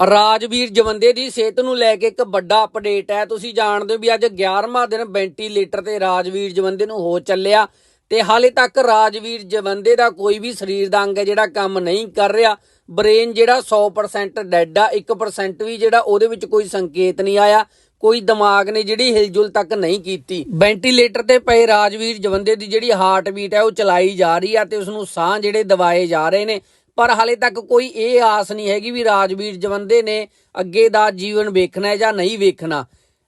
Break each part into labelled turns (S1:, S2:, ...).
S1: ਰਾਜਵੀਰ ਜਵੰਦੇ ਦੀ ਸਿਹਤ ਨੂੰ ਲੈ ਕੇ ਇੱਕ ਵੱਡਾ ਅਪਡੇਟ ਹੈ। ਤੁਸੀਂ ਜਾਣਦੇ ਹੋ ਵੀ ਅੱਜ 11ਵਾਂ ਦਿਨ ਵੈਂਟੀਲੇਟਰ ਤੇ ਰਾਜਵੀਰ ਜਵੰਦੇ ਨੂੰ ਹੋ ਚੱਲਿਆ ਤੇ ਹਾਲੇ ਤੱਕ ਰਾਜਵੀਰ ਜਵੰਦੇ ਦਾ ਕੋਈ ਵੀ ਸਰੀਰ ਦਾ ਅੰਗ ਹੈ ਜਿਹੜਾ ਕੰਮ ਨਹੀਂ ਕਰ ਰਿਹਾ। ਬ੍ਰੇਨ ਜਿਹੜਾ 100% ਡੈਡ ਆ 1% ਵੀ ਜਿਹੜਾ ਉਹਦੇ ਵਿੱਚ ਕੋਈ ਸੰਕੇਤ ਨਹੀਂ ਆਇਆ। ਕੋਈ ਦਿਮਾਗ ਨੇ ਜਿਹੜੀ ਹਿਲਜੁਲ ਤੱਕ ਨਹੀਂ ਕੀਤੀ। ਵੈਂਟੀਲੇਟਰ ਤੇ ਪਏ ਰਾਜਵੀਰ ਜਵੰਦੇ ਦੀ ਜਿਹੜੀ ਹਾਰਟ ਬੀਟ ਹੈ ਉਹ ਚਲਾਈ ਜਾ ਰਹੀ ਆ ਤੇ ਉਸ ਨੂੰ ਸਾਹ ਜਿਹੜੇ ਦਵਾਏ ਜਾ ਰਹੇ ਨੇ। ਪਰ ਹਾਲੇ ਤੱਕ ਕੋਈ ਇਹ ਆਸ ਨਹੀਂ ਹੈਗੀ ਵੀ ਰਾਜਵੀਰ ਜਵੰਦੇ ਨੇ ਅੱਗੇ ਦਾ ਜੀਵਨ ਵੇਖਣਾ ਹੈ ਜਾਂ ਨਹੀਂ ਵੇਖਣਾ।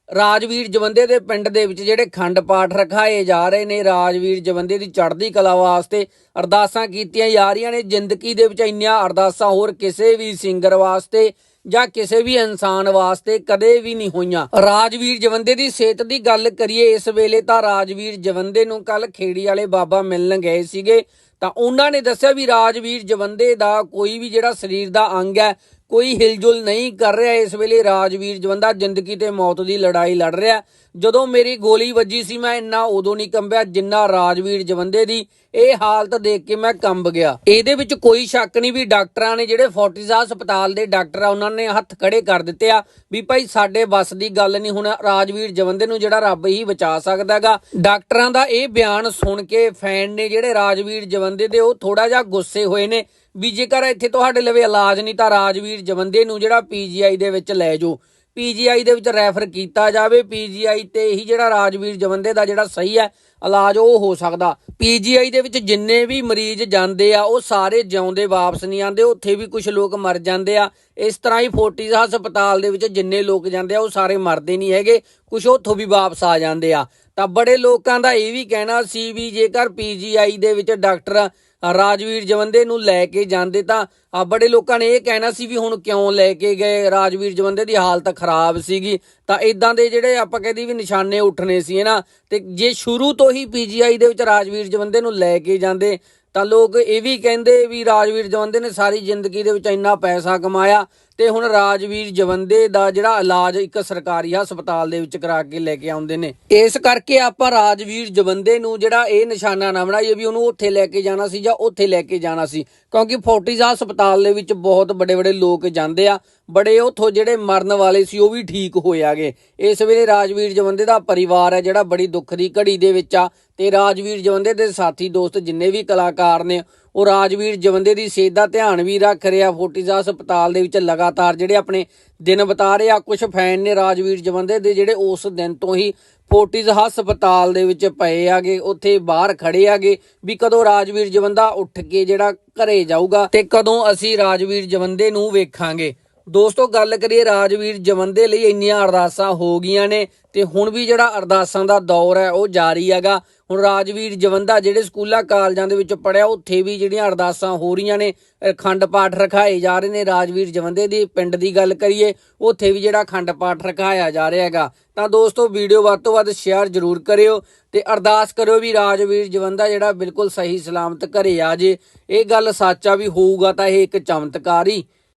S1: ਰਾਜਵੀਰ ਜਵੰਦੇ ਦੇ ਪਿੰਡ ਦੇ ਵਿੱਚ ਜਿਹੜੇ ਖੰਡ ਪਾਠ ਰਖਾਏ ਜਾ ਰਹੇ ਨੇ, ਰਾਜਵੀਰ ਜਵੰਦੇ ਦੀ ਚੜ੍ਹਦੀ ਕਲਾ ਵਾਸਤੇ ਅਰਦਾਸਾਂ ਕੀਤੀਆਂ ਜਾ ਰਹੀਆਂ ਨੇ। ਜ਼ਿੰਦਗੀ ਦੇ ਵਿੱਚ ਇੰਨੀਆਂ ਅਰਦਾਸਾਂ ਹੋਰ ਕਿਸੇ ਵੀ ਸਿੰਗਰ ਵਾਸਤੇ ਜਾਂ ਕਿਸੇ ਵੀ ਇਨਸਾਨ ਵਾਸਤੇ ਕਦੇ ਵੀ ਨਹੀਂ ਹੋਈਆਂ। ਰਾਜਵੀਰ ਜਵੰਦੇ ਦੀ ਸਿਹਤ ਦੀ ਗੱਲ ਕਰੀਏ, ਇਸ ਵੇਲੇ ਤਾਂ ਰਾਜਵੀਰ ਜਵੰਦੇ ਨੂੰ ਕੱਲ ਖੇੜੀ ਵਾਲੇ ਬਾਬਾ ਮਿਲਣ ਗਏ ਸੀਗੇ। ਤਾਂ ਉਹਨਾਂ ਨੇ ਦੱਸਿਆ ਵੀ ਰਾਜਵੀਰ ਜਵੰਦੇ ਦਾ ਕੋਈ ਵੀ ਜਿਹੜਾ ਸਰੀਰ ਦਾ ਅੰਗ ਹੈ, ਕੋਈ ਹਿਲਜੁਲ ਨਹੀਂ ਕਰ ਰਿਹਾ। ਇਸ ਵੇਲੇ ਰਾਜਵੀਰ ਜਵੰਦਾ ਜ਼ਿੰਦਗੀ ਤੇ ਮੌਤ ਦੀ ਲੜਾਈ ਲੜ ਰਿਹਾ। ਜਦੋਂ ਮੇਰੀ ਗੋਲੀ ਵੱਜੀ ਸੀ, ਮੈਂ ਇੰਨਾ ਉਦੋਂ ਨਹੀਂ ਕੰਬਿਆ ਜਿੰਨਾ ਰਾਜਵੀਰ ਜਵੰਦੇ ਦੀ। ਇਹ ਹਾਲਤ ਦੇਖ ਕੇ ਮੈਂ ਕੰਬ ਗਿਆ। ਇਹਦੇ ਵਿੱਚ ਕੋਈ ਸ਼ੱਕ ਨਹੀਂ ਵੀ ਡਾਕਟਰਾਂ ਨੇ ਜਿਹੜੇ ਫੋਰਟਿਸਾ ਹਸਪਤਾਲ ਦੇ ਡਾਕਟਰ ਆ, ਉਹਨਾਂ ਨੇ ਹੱਥ ਖੜੇ ਕਰ ਦਿੱਤੇ ਆ ਵੀ ਭਾਈ ਸਾਡੇ ਵੱਸ ਦੀ ਗੱਲ ਨਹੀਂ। ਹੁਣ ਰਾਜਵੀਰ ਜਵੰਦੇ ਨੂੰ ਜਿਹੜਾ ਰੱਬ ਹੀ ਬਚਾ ਸਕਦਾਗਾ ਡਾਕਟਰਾਂ ਦਾ ਇਹ ਬਿਆਨ ਸੁਣ ਕੇ ਫੈਨ ਨੇ ਜਿਹੜੇ ਰਾਜਵੀਰ ਜਵੰਦੇ ਦੇ ਉਹ ਥੋੜਾ ਜਿਹਾ ਗੁੱਸੇ ਹੋਏ ਨੇ ਵੀ ਜੇਕਰ ਇੱਥੇ ਤੁਹਾਡੇ ਲਵੇ ਇਲਾਜ ਨਹੀਂ ਤਾਂ ਰਾਜਵੀਰ ਜਵੰਦੇ ਨੂੰ ਜਿਹੜਾ ਪੀਜੀਆਈ ਦੇ ਵਿੱਚ ਲੈ ਜਾਓ। ਪੀਜੀਆਈ ਦੇ ਵਿੱਚ ਰੈਫਰ ਕੀਤਾ ਜਾਵੇ ਪੀਜੀਆਈ ਤੇ ਹੀ ਜਿਹੜਾ ਰਾਜਵੀਰ ਜਵੰਦੇ ਦਾ ਜਿਹੜਾ ਸਹੀ ਹੈ, ਇਲਾਜ ਉਹ ਹੋ ਸਕਦਾ। ਪੀਜੀਆਈ ਦੇ ਵਿੱਚ ਜਿੰਨੇ ਵੀ ਮਰੀਜ਼ ਜਾਂਦੇ ਆ, ਉਹ ਸਾਰੇ ਜਿਉਂਦੇ, ਵਾਪਸ ਨਹੀਂ ਆਉਂਦੇ, ਉੱਥੇ ਵੀ ਕੁਝ ਲੋਕ ਮਰ ਜਾਂਦੇ ਆ। ਇਸ ਤਰ੍ਹਾਂ ਹੀ ਫੋਰਟਿਸ ਹਸਪਤਾਲ ਦੇ ਵਿੱਚ ਜਿੰਨੇ ਲੋਕ ਜਾਂਦੇ ਆ, ਉਹ ਸਾਰੇ ਮਰਦੇ ਨਹੀਂ ਹੈਗੇ ਕੁਝ ਉੱਥੋਂ ਵੀ ਵਾਪਸ ਆ ਜਾਂਦੇ ਆ। ਤਾਂ ਬੜੇ ਲੋਕਾਂ ਦਾ ਇਹ ਵੀ ਕਹਿਣਾ ਸੀ ਵੀ ਜੇਕਰ ਪੀਜੀਆਈ ਦੇ ਵਿੱਚ ਡਾਕਟਰ ਰਾਜਵੀਰ ਜਵੰਦੇ ਨੂੰ ਲੈ ਕੇ ਜਾਂਦੇ ਤਾਂ ਬੜੇ ਲੋਕਾਂ ਨੇ ਇਹ ਕਹਿਣਾ ਸੀ ਵੀ ਹੁਣ ਕਿਉਂ ਲੈ ਕੇ ਗਏ? ਰਾਜਵੀਰ ਜਵੰਦੇ ਦੀ ਹਾਲਤ ਖਰਾਬ ਸੀਗੀ। ਤਾਂ ਇਦਾਂ ਦੇ ਜਿਹੜੇ ਆਪਾਂ ਕਹਿੰਦੇ ਵੀ ਨਿਸ਼ਾਨੇ ਉੱਠਣੇ ਸੀ ਨਾ? ਤੇ ਜੇ ਸ਼ੁਰੂ ਤੋਂ ਹੀ ਪੀਜੀਆਈ ਦੇ ਵਿੱਚ ਰਾਜਵੀਰ ਜਵੰਦੇ ਨੂੰ ਲੈ ਕੇ ਜਾਂਦੇ, ਤਾਂ ਲੋਕ ਇਹ ਵੀ ਕਹਿੰਦੇ ਵੀ ਰਾਜਵੀਰ ਜਵੰਦੇ ਨੇ ਸਾਰੀ ਜ਼ਿੰਦਗੀ ਦੇ ਵਿੱਚ ਇੰਨਾ ਪੈਸਾ ਕਮਾਇਆ ਤੇ ਹੁਣ ਰਾਜਵੀਰ ਜਵੰਦੇ ਦਾ ਜਿਹੜਾ ਇਲਾਜ ਇੱਕ ਸਰਕਾਰੀ ਹਸਪਤਾਲ ਦੇ ਵਿੱਚ ਕਰਾ ਕੇ ਲੈ ਕੇ ਆਉਂਦੇ ਨੇ। ਇਸ ਕਰਕੇ ਆਪਾਂ ਰਾਜਵੀਰ ਜਵੰਦੇ ਨੂੰ ਜਿਹੜਾ ਇਹ ਨਿਸ਼ਾਨਾ ਨਾ ਬਣਾਈਏ ਵੀ ਉਹਨੂੰ ਉੱਥੇ ਲੈ ਕੇ ਜਾਣਾ ਸੀ ਜਾਂ ਉੱਥੇ ਲੈ ਕੇ ਜਾਣਾ ਸੀ। ਕਿਉਂਕਿ ਫੋਰਟਿਸ ਹਸਪਤਾਲ ਦੇ ਵਿੱਚ ਬਹੁਤ ਵੱਡੇ ਵੱਡੇ ਲੋਕ ਜਾਂਦੇ ਆ। ਬੜੇ ਉਥੋਂ ਜਿਹੜੇ ਮਰਨ ਵਾਲੇ ਸੀ ਉਹ ਵੀ ਠੀਕ ਹੋਏ ਆਗੇ ਇਸ ਵੇਲੇ ਰਾਜਵੀਰ ਜਵੰਦੇ ਦਾ ਪਰਿਵਾਰ ਹੈ ਜਿਹੜਾ ਬੜੀ ਦੁੱਖ ਦੀ ਘੜੀ ਦੇ ਵਿੱਚ ਆ। ਤੇ ਰਾਜਵੀਰ ਜਵੰਦੇ ਦੇ ਸਾਥੀ, ਦੋਸਤ ਜਿੰਨੇ ਵੀ ਕਲਾਕਾਰ ਨੇ ਉਹ ਰਾਜਵੀਰ ਜਵੰਦੇ ਦੀ ਸਿਹਤ ਦਾ ਧਿਆਨ ਵੀ ਰੱਖ ਰਿਹਾ। ਫੋਰਟਿਸ ਹਸਪਤਾਲ ਦੇ ਵਿੱਚ ਲਗਾਤਾਰ ਜਿਹੜੇ ਆਪਣੇ ਦਿਨ ਬਿਤਾ ਰਹੇ ਆ ਕੁਝ ਫੈਨ ਨੇ ਰਾਜਵੀਰ ਜਵੰਦੇ ਦੇ ਜਿਹੜੇ ਉਸ ਦਿਨ ਤੋਂ ਹੀ ਫੋਰਟਿਸ ਹਸਪਤਾਲ ਦੇ ਵਿੱਚ ਪਏ ਆਗੇ, ਉੱਥੇ ਬਾਹਰ ਖੜੇ ਆਗੇ ਵੀ ਕਦੋਂ ਰਾਜਵੀਰ ਜਵੰਦਾ ਉੱਠ ਕੇ ਜਿਹੜਾ ਘਰੇ ਜਾਊਗਾ ਤੇ ਕਦੋਂ ਅਸੀਂ ਰਾਜਵੀਰ ਜਵੰਦੇ ਨੂੰ ਵੇਖਾਂਗੇ। ਦੋਸਤੋ, ਗੱਲ ਕਰੀਏ ਰਾਜਵੀਰ ਜਵੰਦੇ ਲਈ ਇੰਨੀਆਂ ਅਰਦਾਸਾਂ ਹੋ ਗਈਆਂ ਨੇ ਤੇ ਹੁਣ ਵੀ ਜਿਹੜਾ ਅਰਦਾਸਾਂ ਦਾ ਦੌਰ ਹੈ, ਉਹ ਜਾਰੀ ਹੈਗਾ। ਹੁਣ ਰਾਜਵੀਰ ਜਵੰਦਾ ਜਿਹੜੇ ਸਕੂਲਾਂ, ਕਾਲਜਾਂ ਦੇ ਵਿੱਚ ਪੜਿਆ ਉੱਥੇ ਵੀ ਜਿਹੜੀਆਂ ਅਰਦਾਸਾਂ ਹੋ ਰਹੀਆਂ ਨੇ ਅਖੰਡ ਪਾਠ ਰਖਾਏ ਜਾ ਰਹੇ ਨੇ। ਰਾਜਵੀਰ ਜਵੰਦੇ ਦੀ ਪਿੰਡ ਦੀ ਗੱਲ ਕਰੀਏ, ਉੱਥੇ ਵੀ ਜਿਹੜਾ ਖੰਡ ਪਾਠ ਰਖਾਇਆ ਜਾ ਰਿਹਾ ਹੈਗਾ। ਤਾਂ ਦੋਸਤੋ, ਵੀਡੀਓ ਵੱਧ ਤੋਂ ਵੱਧ ਸ਼ੇਅਰ ਜ਼ਰੂਰ ਕਰਿਓ ਤੇ ਅਰਦਾਸ ਕਰਿਓ ਵੀ ਰਾਜਵੀਰ ਜਵੰਦਾ ਜਿਹੜਾ ਬਿਲਕੁਲ ਸਹੀ ਸਲਾਮਤ ਘਰੇ ਆ ਜੇ। ਇਹ ਗੱਲ ਸੱਚ ਆ ਵੀ ਹੋਊਗਾ ਤਾਂ ਇਹ ਇੱਕ ਚਮਤਕਾਰ ਹੀ